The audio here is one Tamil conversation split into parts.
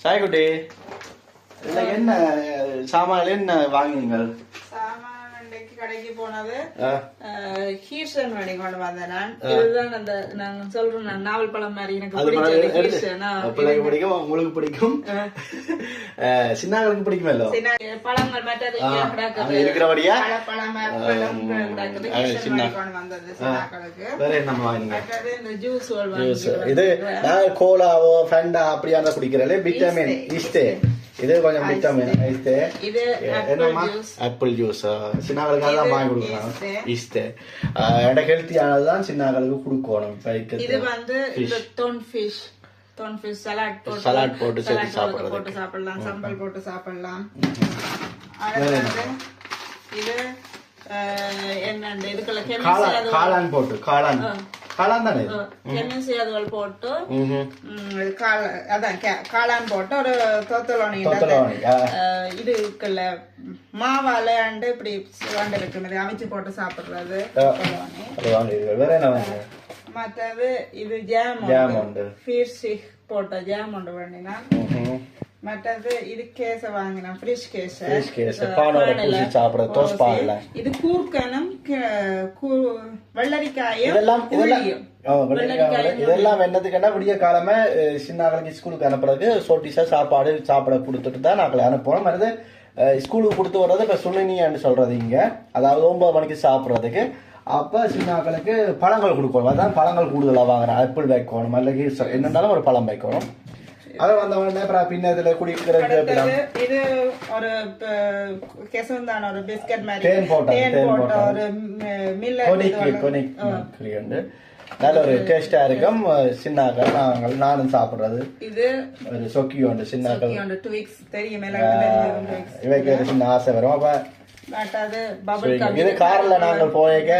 சாய்குட்டி என்ன சாமான்ல என்ன வாங்குனீங்க? சாமான் அன்னைக்கு கடைக்கு போனது. ஆ, ஹீர்ஷன் வண்டி கொண்டு வந்தேன் நான். இதுதான் அந்த நாங்க சொல்றோம் நாவல் பழம் மாதிரி எனக்கு பிடிக்கும் உங்களுக்கு பிடிக்கும். சின்னாங்களுக்கு பிடிக்குமல்லோ சின்ன பழங்கள் மற்றது இருக்கிறபடியா? இது கோலாவோ ஃபண்டா அப்படியா குடிக்கிறேன். விட்டமின் இஸ்தே இது கொஞ்சம் விட்டமின் இஸ்தே இது என்னம்மா? ஆப்பிள் ஜூஸ் ஆப்பிள் ஜூஸ் சின்னாக்களுக்காக தான் வாங்கி கொடுக்குறாங்க இஸ்தே. எனக்கு ஹெல்த்தியானது தான் சின்னாக்களுக்கு கொடுக்கணும். இப்ப இது. வந்து tuna fish tuna fish salad போட்டு Salad போட்டு சேர்த்து சாப்பிடுறதுக்கு. போட்டு சாப்பிடலாம். சம்பல் போட்டு சாப்பிடலாம். இது என்னண்டு இதுக்குள்ள காளான் போட்டு காளான். காளான் தானே கெமிசி அதுகள் போட்டு அதான் காளான் போட்டு ஒரு தோத்தலோனி. இது இருக்குல்ல மாவால அண்டு இப்படி சுவாண்டு அவிச்சு போட்டு சாப்பிடுறது என்ன மற்றது இது ஜாம் ஜாம் போட்ட ஜாம் உண்டு பண்ணினா. மற்றது இது கேஸ வாங்கினா ஃப்ரிஷ் கேஸ் Fish case, பானோட பூசி சாப்பிடுறது, toast பால்ல. இது கூர்க்கனும் வெள்ளரிக்காயும் இதெல்லாம் இதெல்லாம் இதெல்லாம் என்னதுக்குன்னா விடிய காலமே அஹ், சின்ன ஆளுக்கு ஸ்கூலுக்கு அனுப்புறதுக்கு சோட்டிஸா சாப்பாடு சாப்பிட கொடுத்துட்டு தான் நாங்கள் அனுப்புவோம் மருந்து ஸ்கூலுக்கு கொடுத்து வர்றது இப்போ சுனினியான்னு சொல்றது இங்க. அதாவது ஒன்பது மணிக்கு சாப்பிட்றதுக்கு. அப்ப சின்ன ஆக்களுக்கு பழங்கள் கொடுக்கணும். அதான் பழங்கள் கூடுதலா வாங்குறேன் ஆப்பிள் வைக்கணும் அல்லது என்னன்னாலும் ஒரு பழம் வைக்கணும். அதை வந்த உடனே அப்புறம் குடிக்கிறதுக்கு அடுத்தது இது ஒரு கெசந்தான ஒரு பிஸ்கட் மாதிரி. தேன் போட்டது, தேன் தேன் போட்ட. ஒரு மில்லட் கொனிக் கொனிக் கிளி உண்டு நல்ல ஒரு டேஸ்டா இருக்கும். சின்னாக்கள் நாங்கள் நானும் சாப்பிடுறது. இது ஒரு சொக்கி உண்டு சின்னாக்கள். தெரியும் இவைக்கு ஒரு சின்ன ஆசை வரும். அப்ப இது கார்ல நாங்கள் போயிருக்க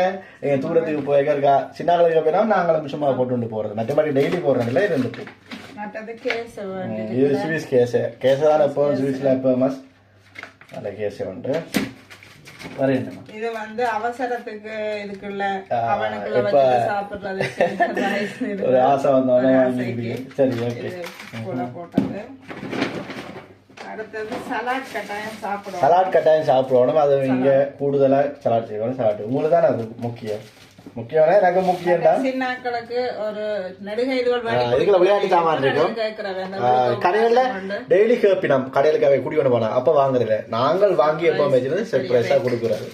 எங்க தூரத்துக்கு போயிருக்க இருக்கா? சின்னாக்களுக்கு போயினா நாங்களும் சும்மா போட்டு போறது. மற்றபடி டெய்லி போடுறதுல இருந்துட்டு. மற்றது கேஸ் இது ஸ்வீஸ் கேஸ் கேஸ் தான் எப்போ ஸ்வீஸ்ல எப்போ மஸ்? நல்ல வேற என்னமா இது வந்து அவசரத்துக்கு இதுக்குள்ள அவனுக்குள்ள ஒரு ஆசை வந்தோடனே. சரி ஓகே போட்டது. அடுத்தது சலாட் கட்டாயம் சாப்பிடுவோம் சலாட் கட்டாயம் சாப்பிடணும். அது இங்க கூடுதலா சலாட் செய்யணும் சலாட் உங்களுக்கு தான் அது முக்கியம்? முக்கியம்னா எனக்கு முக்கியம் தான் சின்னாக்களுக்கு ஒரு நடுகை இதுகள் விளையாட்டு சாமான் இருக்கும்? கடையில. டெய்லி கேப்பினோம் கடையில கவை குடி கொண்டு போனோம் அப்ப வாங்குறதில்ல. நாங்கள் வாங்கி எப்போ வச்சிருந்து சர்ப்ரைஸா கொடுக்குறாரு.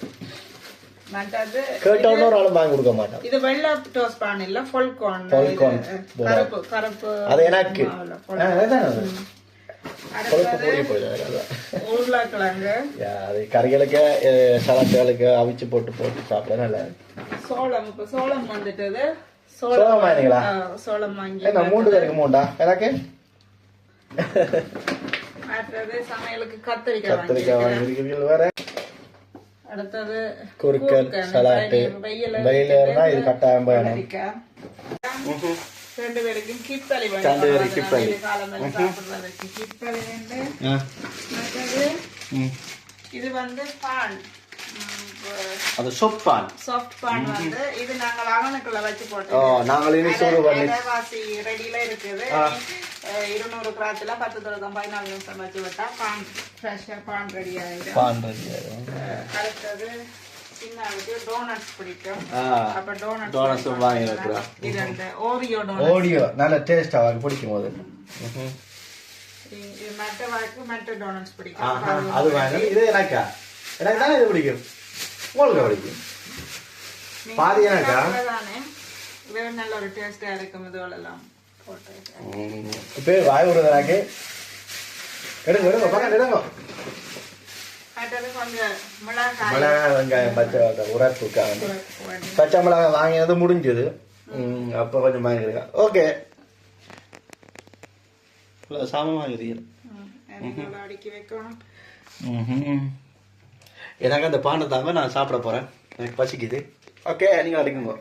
கேட்டோன்னு ஒரு ஆளும் வாங்கி கொடுக்க மாட்டோம் இது வெள்ளை டோஸ்ட் பான் இல்ல ஃபொல்கான் Folcon. கருப்பு கருப்பு அது எனக்கு. மாவுல ஆ, Folcon. அதுதான் உருளைக்கிழங்கு. அது கறிகளுக்கு சலாட்டுகளுக்கு அவிச்சு போட்டு போட்டு சாப்பிட நல்லா. சோளம் இப்ப சோளம் வந்துட்டது சோளம் வாங்கினீங்களா? சோளம் வாங்கி என்ன மூன்று பேருக்கு மூண்டா? எனக்கு? அடுத்தது சமையலுக்கு கத்திரிக்காய் கத்திரிக்காய் வாங்கி வாங்கியிருக்கீங்க வேற? அடுத்தது குறுக்கல் குறுக்கல், சலாட்டு வெயில்ல வெயில இது கட்டாயம் வேணும். ரெண்டு பேருக்கும் கிப்பலி ரெண்டு பேருக்கு கிப்பலி. காலமெல்லாம் சாப்பிடுறதுக்கு கிப்பலி ரெண்டு ஆ. மற்றது ம். இது வந்து பான் அது சொப்பான் சாஃப்ட் பான் வந்து இது நாங்கள் அவனுக்குள்ள வச்சு ஓ போட்டோம் நாங்கள் இனி சூடு பண்ணி அரைவாசி ரெடியில இருக்குது இருநூறு கிராத்துல பத்து தொடக்கம் பதினாலு நிமிஷம் வச்சு விட்டா பான் ஃப்ரெஷ்ஷா பான் ரெடி ஆயிடும் பான் ரெடி ஆயிடும். அடுத்தது சின்னாவுக்கு டோனட்ஸ் பிடிக்கும். ஆ. அப்ப டோனட்ஸ் Donuts வாங்கி வைக்கிறோம். ஓடியோ நல்ல டேஸ்ட் அவருக்கு பிடிக்கும். போது அது வாங்க இது எனக்கா? எனக்கு தானே இது பிடிக்கும். உங்களுக்கு பிடிக்கும்? பாதி எனக்கா? நல்ல ஒரு டேஸ்டா இருக்கும் போட்டு. இப்போ வாய் விடுறது எனக்கு எடுங்க எடுங்க பக்கம் எடுங்க. மிளகாய் மிளகாய் வெங்காயம் பச்சை மிளகாய் உரப்புக்காக வேணும். பச்சை மிளகாய் வாங்கினது முடிஞ்சது. ம், அப்போ கொஞ்சம் வாங்கிருக்கேன் ஓகே. சாமம் வாங்குறீங்க ம், அதனால அடுக்கி வைக்கணும். எனக்கு அந்த பானை தாங்க நான் சாப்பிட போறேன். எனக்கு பசிக்குது. ஓகே நீங்க அடிக்குங்க.